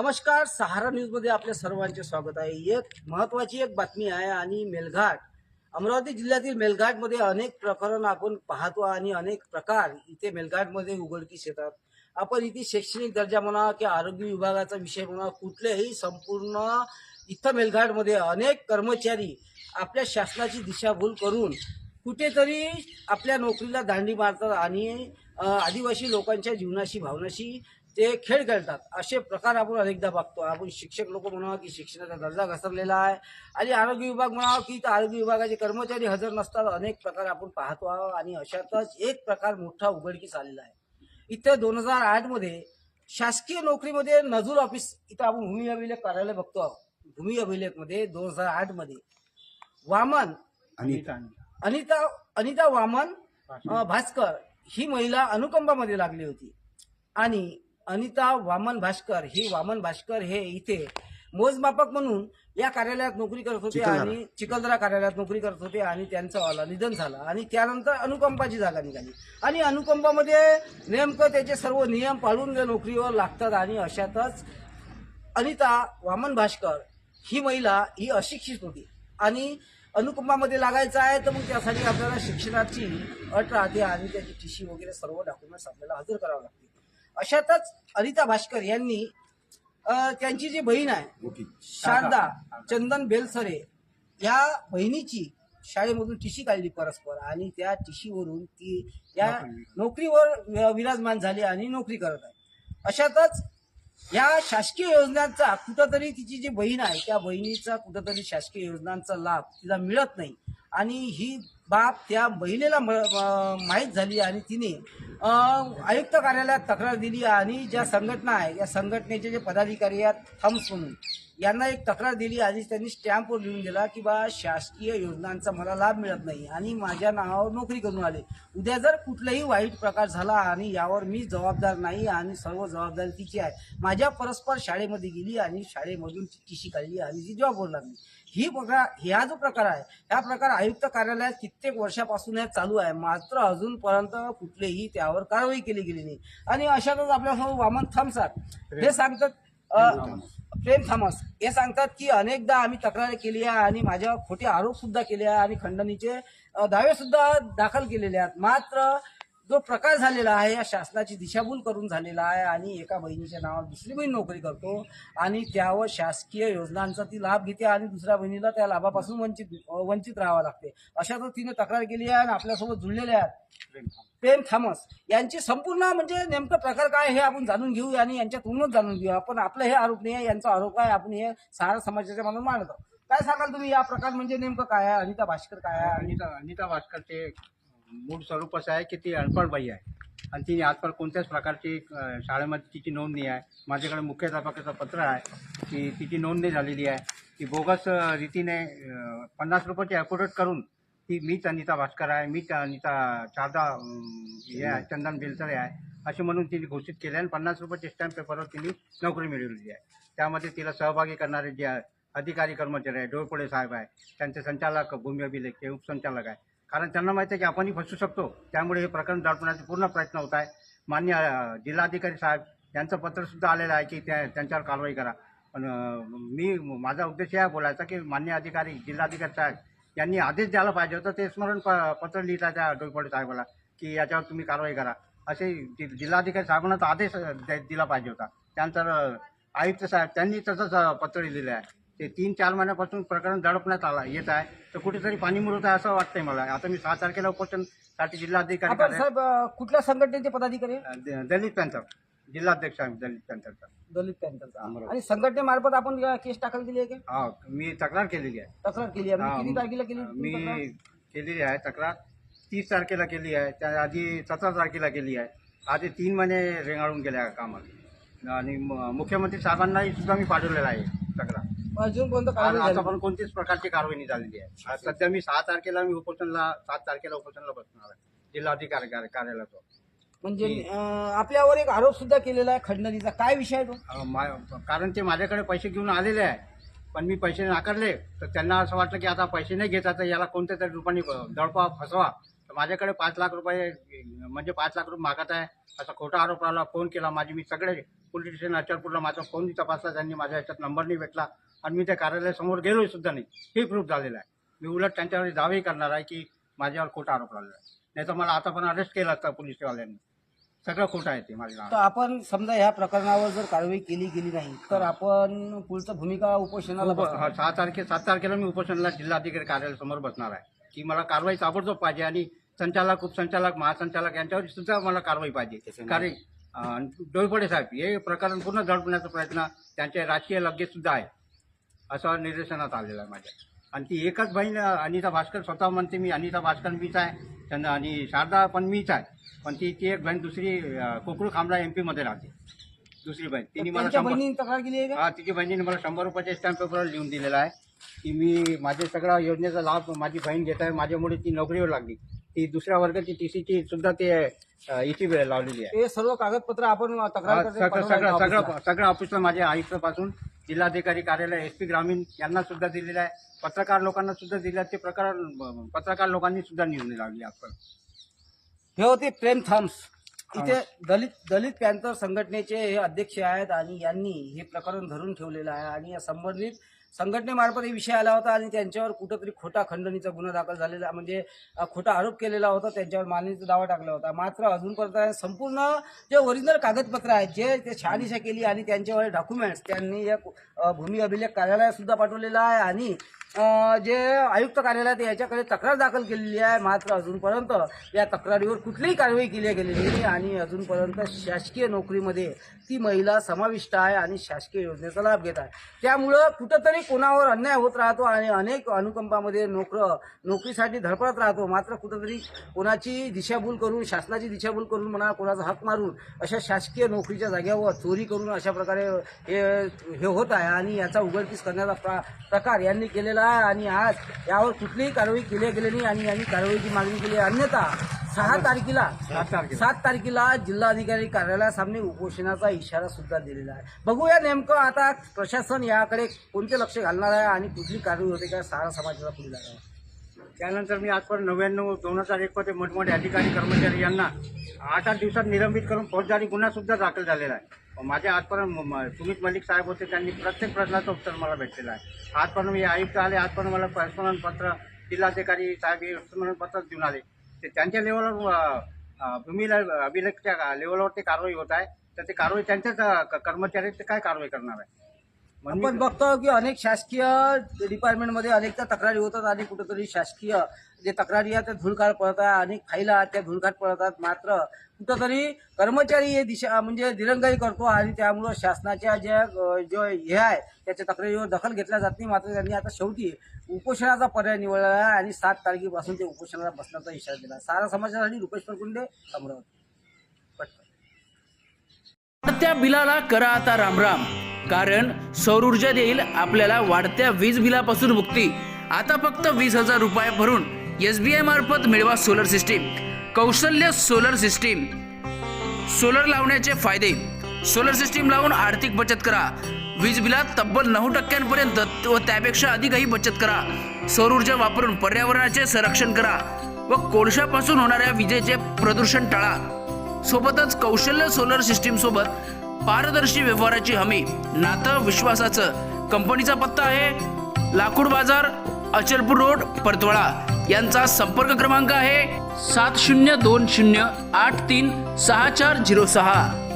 नमस्कार सहारा न्यूजमध्ये आपल्या सर्वांचे स्वागत आहे. एक महत्वाची एक बातमी आहे आणि मेलघाट. अमरावती जिल्ह्यातील मेलघाटमध्ये अनेक प्रकरण आपण पाहतो आणि अनेक प्रकार इथे मेलघाटमध्ये उघडकीस येतात. आपण इथे शैक्षणिक दर्जा म्हणा की आरोग्य विभागाचा विषय म्हणा कुठलेही संपूर्ण इथं मेलघाटमध्ये अनेक कर्मचारी आपल्या शासनाची दिशाभूल करून कुठेतरी आपल्या नोकरीला दांडी मारतात आणि आदिवासी लोकांच्या जीवनाशी भावनाशी ते खेळ खेळतात. असे प्रकार आपण अनेकदा बघतो. आपण शिक्षक लोक म्हणावं की शिक्षणाचा दर्जा घसरलेला आहे. आणि आरोग्य विभाग म्हणावं की आरोग्य विभागाचे कर्मचारी हजर नसतात. अनेक प्रकार आपण पाहतो आहोत. आणि अशातच एक प्रकार मोठा उघडकीस आलेला आहे. इथं दोन हजार आठमध्ये शासकीय नोकरीमध्ये नजूर ऑफिस इथं आपण भूमी अभिलेख कार्यालय बघतो आहोत. भूमी अभिलेखमध्ये दोन हजार आठमध्ये वामन अनिता. अनिता अनिता वामन भास्कर ही महिला अनुकंपामध्ये लागली होती. आणि अनिता वामन भास्कर ही वामन भास्कर हे इथे मोजमापक म्हणून या कार्यालयात नोकरी करत होते. आणि चिखलदरा कार्यालयात नोकरी करत होते आणि त्यांचं निधन झालं. आणि त्यानंतर अनुकंपाची जागा निघाली. आणि अनुकंपामध्ये नेमकं त्याचे सर्व नियम पाळून नोकरीवर लागतात आणि अशातच अनिता वामन भास्कर ही महिला ही अशिक्षित होती. आणि अनुकुंभामध्ये लागायचं आहे तर मग त्यासाठी आपल्याला शिक्षणाची अट राहते आणि त्याची टीशी वगैरे सर्व डॉक्युमेंट्स आपल्याला हजर करावं लागते अशातच अनिता भास्कर यांनी त्यांची जी बहीण आहे शारदा चंदन बेलसरे या बहिणीची शाळेमधून टीशी काढली परस्पर आणि त्या टीशीवरून ती या नोकरीवर विराजमान झाली आणि नोकरी करत आहे. अशातच या शासकीय योजनांचा कुठंतरी तिची जी बहीण आहे त्या बहिणीचा कुठंतरी शासकीय योजनांचा लाभ तिला मिळत नाही आणि ही बाब त्या महिलेला म- माहीत झाली आणि तिने आयुक्त कार्यालयात तक्रार दिली आणि ज्या संघटना आहे या संघटनेचे जे पदाधिकारी आहेत थम्स म्हणून यांना एक तक्रार दिली. आणि त्यांनी स्टॅम्पवर लिहून दिला की बा शासकीय योजनांचा मला लाभ मिळत नाही आणि माझ्या नावावर नोकरी करून आले. उद्या जर कुठलाही वाईट प्रकार झाला आणि यावर मी जबाबदार नाही आणि सर्व जबाबदारी तिची आहे माझ्या परस्पर शाळेमध्ये गेली आणि शाळेमधून ती टीशी काढली आणि ती जॉबवर लागली. ही प्रकार ह्या जो प्रकार आहे ह्या प्रकार आयुक्त कार्यालयात कित्येक वर्षापासून हे चालू आहे. मात्र अजूनपर्यंत कुठलेही त्यावर कारवाई केली गेली नाही. आणि अशातच आपल्यासमोर वामन थम्सात हे सांगतात प्रेम थॉमस हे सांगतात की अनेकदा आम्ही तक्रार केली आहे आणि माझ्यावर खोटे आरोप सुद्धा केले आहे आणि खंडणीचे दावेसुद्धा दावे सुद्धा दाखल केलेले आहेत. मात्र जो प्रकार झालेला आहे या शासनाची दिशाभूल करून झालेला आहे आणि एका बहिणीच्या नावावर दुसरी बहीण नोकरी करतो आणि त्यावर शासकीय योजनांचा ती लाभ घेते आणि दुसऱ्या बहिणीला त्या लाभापासून वंचित वंचित राहावं लागते. अशातच तिने तक्रार केली आहे आणि आपल्यासोबत जुळलेले आहेत. प्रेम थॉमस यांची संपूर्ण म्हणजे नेमकं प्रकार काय हे आपण जाणून घेऊ आणि यांच्यातूनच जाणून घेऊ. आपण आपलं हे आरोप नाही आहे यांचा आरोप आहे आपण हे सहारा समाजाच्या मनात मांडतो काय सांगाल तुम्ही? या प्रकार म्हणजे नेमकं काय आहे? अनिता भास्कर काय आहे? अनिता अनिता भास्करचे मूळ स्वरूप असं आहे की ती अनपढ बाई आहे. आणि तिने आजकाल कोणत्याच प्रकारची शाळेमध्ये तिची नोंद नाही आहे. माझ्याकडे मुख्याध्यापकाचं पत्र आहे की तिची नोंद नाही झालेली आहे. ती बोगस रीतीने पन्नास रुपयाची ॲफोर्डेट करून ती मीच अनिता भास्कर आहे. मीच अनिता शारदा हे आहे चंदन बेलसरे आहे. असे म्हणून तिने घोषित केले आणि पन्नास रुपयाचे स्टॅम्प पेपरवर तिने नोकरी मिळवलेली आहे. त्यामध्ये तिला सहभागी करणारे जे अधिकारी कर्मचारी आहे डोळपुळे साहेब आहे त्यांचे संचालक भूमी अभिलेख हे उपसंचालक आहे. कारण त्यांना माहिती आहे की आपणही फसू शकतो. त्यामुळे हे प्रकरण दडपण्याचा पूर्ण प्रयत्न होत आहे. मान्य जिल्हाधिकारी साहेब यांचं पत्रसुद्धा आलेलं आहे की त्या त्यांच्यावर कारवाई करा. पण मी माझा उद्देश हा बोलायचा की मान्य अधिकारी जिल्हाधिकारी साहेब यांनी आदेश द्यायला पाहिजे होतं. ते स्मरण प पत्र लिहित आहे त्या डोईपडे साहेबाला की याच्यावर तुम्ही कारवाई करा. असे जि- जिल्हाधिकारी साहेबांना तर आदेश दिला पाहिजे होता. त्यानंतर आयुक्त साहेब त्यांनी तसंच पत्र लिहिलं आहे. ते तीन चार महिन्यापासून प्रकरण दडपण्यात आला येत आहे. तर कुठेतरी पाणी मुरत आहे असं वाटतंय मला. आता मी सहा तारखेला उपोषणसाठी जिल्हाधिकारी आपण साहेब अ, कुठल्या संघटनेचे पदाधिकारी आहे? कार्यालय- द- दलित पॅन्थर. जिल्हाध्यक्ष आहे दलित पॅन्थरचा दलित पॅन्थरचा आणि संघटनेमार्फत आपण केस दाखल केली आहे का? हा मी तक्रार केलेली आहे. तक्रार केली आहे. हा, म्हणजे किती तारखेला केली मी तुम्ही तक्रार? केलेली आहे तक्रार. तीस तारखेला केली आहे. त्या आधी सतरा तारखेला केली आहे. आधी तीन महिने रेंगाळून गेल्या कामात. आणि म- मुख्यमंत्री साहेबांनाही सुद्धा मी पाठवलेला आहे तक्रार. कारवाई झाली? आतापर्यंत कोणतीच प्रकारची कारवाई नाही झालेली आहे. आज सध्या मी सहा तारखेला मी उपोषणला सात तारखेला उपोषणला बसणार आहे. जिल्हाधिकारी कार्य- कार्यालयात. म्हणजे आपल्यावर एक आरोप सुद्धा केलेला आहे खंडणीचा. काय विषय आहे तो? कारण ते माझ्याकडे पैसे घेऊन आलेले आहे. पण मी पैसे नाकारले तर त्यांना असं वाटलं की आता पैसे नाही घेता तर याला कोणत्या तरी रूपाने दडपा फसवा. तर माझ्याकडे पाच लाख रुपये म्हणजे पाच लाख रुपये मागत आहे. असा खोटा आरोप आला फोन केला. माझी मी सगळे पोलीस स्टेशन अचलपूरला माझा फोन तपासला. त्यांनी माझ्या याच्यात नंबर नाही भेटला. आणि मी त्या कार्यालयासमोर गेलोय सुद्धा नाही. हे प्रूफ झालेलं आहे. मी उलट त्यांच्यावर दावे करणार आहे की माझ्यावर खोटा आरोप लागलेला आहे. नाही तर मला आता पण अरेस्ट केलं असतं पोलीसवाल्यांनी. सगळं खोटं आहे ते माझ्या तर. आपण समजा ह्या प्रकरणावर जर कारवाई केली गेली नाही तर आपण पुढचं भूमिका उपोषणाला बसणार. हा, सहा तारखे सात तारखेला मी उपोषणाला जिल्हाधिकारी कार्यालयासमोर बसणार आहे. की मला कारवाई ताबडतोब पाहिजे आणि संचालक उपसंचालक महासंचालक यांच्यावर सुद्धा मला कारवाई पाहिजे. कारण अं, डोईफोडे साहेब हे प्रकरण पूर्ण दडपण्याचा प्रयत्न त्यांचे राजकीय लगेच सुद्धा आहे. असं निदर्शनात आलेलं आहे माझ्या. आणि ती एकच बहीण अनिता भास्कर स्वतः म्हणते मी अनिता भास्कर मीच आहे त्यांना आणि शारदा पण मीच आहे. पण ती ती एक बहीण दुसरी कोकरू खांबळा एम पीमध्ये राहते. दुसरी बहीण. तिने मला शंभर बहिणीने तक्रार केली आहे? का हा तिची बहिणीने मला शंभर रुपयाच्या स्टॅम्प पेपरवर लिहून दिलेला आहे की मी माझे सगळ्या योजनेचा लाभ माझी बहीण घेत आहे माझ्यामुळे ती नोकरीवर लागली. ती दुसऱ्या वर्गाची टी सीची सुद्धा ते हिची वेळ लावलेली आहे. हे सर्व कागदपत्र आपण तक्रार सगळं सगळं सगळं सगळं ऑफिसला माझ्या आयुक्तापासून जिल्हाधिकारी कार्यालय एस पी ग्रामीण यांना सुद्धा दिलेलं आहे. पत्रकार लोकांना सुद्धा दिलं आहे. ते प्रकार पत्रकार लोकांनी सुद्धा निवडून लावली आपण. हे होते प्रेम थम्स. इथे दलित दलित पॅन्थर संघटनेचे हे अध्यक्ष आहेत आणि यांनी हे प्रकरण धरून ठेवलेलं आहे. आणि या संबंधित संघटनेमार्फत हे विषय आला होता आणि त्यांच्यावर कुठंतरी खोटा खंडणीचा गुन्हा दाखल झालेला म्हणजे खोटा आरोप केलेला होता त्यांच्यावर मालनीचा दावा टाकला होता. मात्र अजूनपर्यंत संपूर्ण जे ओरिजिनल कागदपत्र आहेत जे ते शहानिशा केली आणि त्यांच्यावर डॉक्युमेंट्स त्यांनी या भूमी अभिलेख कार्यालयातसुद्धा पाठवलेला आहे आणि जे आयुक्त कार्यालय ते याच्याकडे तक्रार दाखल केलेली आहे. मात्र अजूनपर्यंत या तक्रारीवर कुठलीही कारवाई केली गेलेली नाही आणि अजूनपर्यंत शासकीय नोकरीमध्ये ती महिला समाविष्ट आहे आणि शासकीय योजनेचा लाभ घेत आहे. त्यामुळं कुठंतरी कोणावर अन्याय होत राहतो आणि अनेक अनुकंपामध्ये नोकर नोकरीसाठी धडपडत राहतो. मात्र कुठंतरी कोणाची दिशाभूल करून शासनाची दिशाभूल करून म्हणा कोणाचा हक मारून अशा शासकीय नोकरीच्या जाग्यावर चोरी करून अशा प्रकारे हे हे होत आहे आणि याचा उघडकीस करण्याचा प्रा प्रकार यांनी केलेला आहे. आणि आज यावर कुठलीही कारवाई केली गेली नाही आणि यांनी कारवाईची मागणी केली आहे. अन्यथा सहा तारखेला सात तारखेला जिल्हाधिकारी कार्यालयासामने उपोषणाचा इशारा सुद्धा दिलेला आहे. बघूया नेमकं आता प्रशासन याकडे कोणते लक्ष घालणार आहे आणि कुठली कारवाई होते का सारा समाजाचा पुढे लागणार त्यानंतर मी आजपर्यंत नव्याण्णव दोन हजार एक मध्ये मोठमोठे अधिकारी कर्मचारी यांना आठ आठ दिवसात निलंबित करून फौजदारी गुन्हा सुद्धा दाखल झालेला आहे. माझ्या आजपर्यंत सुमित मलिक साहेब होते त्यांनी प्रत्येक प्रश्नाचं उत्तर मला भेटलेलं आहे. आजपर्यंत मी आयुक्त आले आजपर्यंत मला प्रस्मरणपत्र जिल्हाधिकारी साहेब हे स्मरणपत्र देऊन आले. ते त्यांच्या लेवलवर भूमीला अभिलेखच्या लेवलवर ते कारवाई होत आहे. तर ते कारवाई त्यांच्याच कर्मचारी ते काय कारवाई करणार आहे? आपण मी- बघतो की अनेक शासकीय डिपार्टमेंटमध्ये अनेकदा तक्रारी होतात आणि कुठेतरी शासकीय जे तक्रारी आहेत त्या धुळकाट पडत आहे अनेक फाईला आहेत त्या धुळकाट पडतात मात्र कुठंतरी कर्मचारी हे दिशा म्हणजे दिरंगाई करतो आणि त्यामुळं शासनाच्या ज्या जो हे आहे त्याच्या तक्रारीवर दखल घेतल्या जात नाही. मात्र त्यांनी आता शेवटी उपोषणाचा पर्याय निवडला आहे आणि सात तारखेपासून ते उपोषणाला बसण्याचा इशारा दिला सारा समाजासाठी रुपेश परकुंडे अमरावती. वाढत्या बिलाला करा आता रामराम. कारण सौर ऊर्जा देईल आपल्याला वाढत्या वीज बिलापासून मुक्ती. आता फक्त वीस हजार रुपये भरून एस बी आय मार्फत मिळवा सोलर सिस्टीम. कौशल्य सोलर सिस्टीम. सोलर लावण्याचे फायदे. सोलर सिस्टीम लावून आर्थिक बचत करा. वीज बिलात तब्बल नऊ टक्क्यांपर्यंत व त्यापेक्षा अधिकही बचत करा. सौर ऊर्जा वापरून पर्यावरणाचे संरक्षण करा व कोळशापासून होणाऱ्या विजेचे प्रदूषण टाळा. सोबतच कौशल्य सोलर सिस्टीम सोबत पारदर्शी व्यवहाराची हमी. नातं विश्वासाचं. कंपनीचा पत्ता आहे लाकूड बाजार अचलपूर रोड परतवाळा. यांचा संपर्क क्रमांक आहे सात शून्य दोन शून्य आठ तीन सहा चार झिरो सहा.